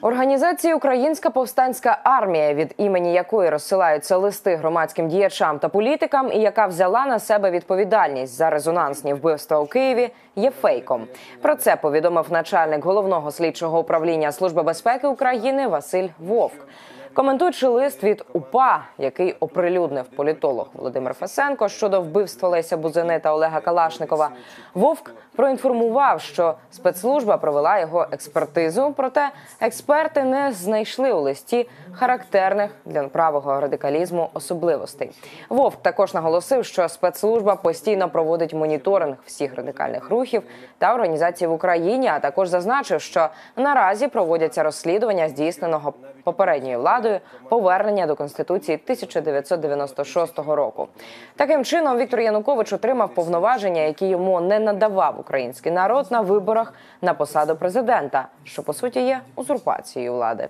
Організації Українська повстанська армія, від імені якої розсилаються листи громадським діячам та політикам, і яка взяла на себе відповідальність за резонансні вбивства у Києві, є фейком. Про це повідомив начальник головного слідчого управління Служби безпеки України Василь Вовк. Коментуючи лист від УПА, який оприлюднив політолог Володимир Фесенко щодо вбивства Леся Бузини та Олега Калашникова, Вовк проінформував, що спецслужба провела його експертизу. Проте експерти не знайшли у листі характерних для правого радикалізму особливостей. Вовк також наголосив, що спецслужба постійно проводить моніторинг всіх радикальних рухів та організацій в Україні. А також зазначив, що наразі проводяться розслідування здійсненого попередньою владою повернення до конституції 1996 року. Таким чином Віктор Янукович отримав повноваження, які йому не надавав український народ на виборах на посаду президента, що по суті є узурпацією влади.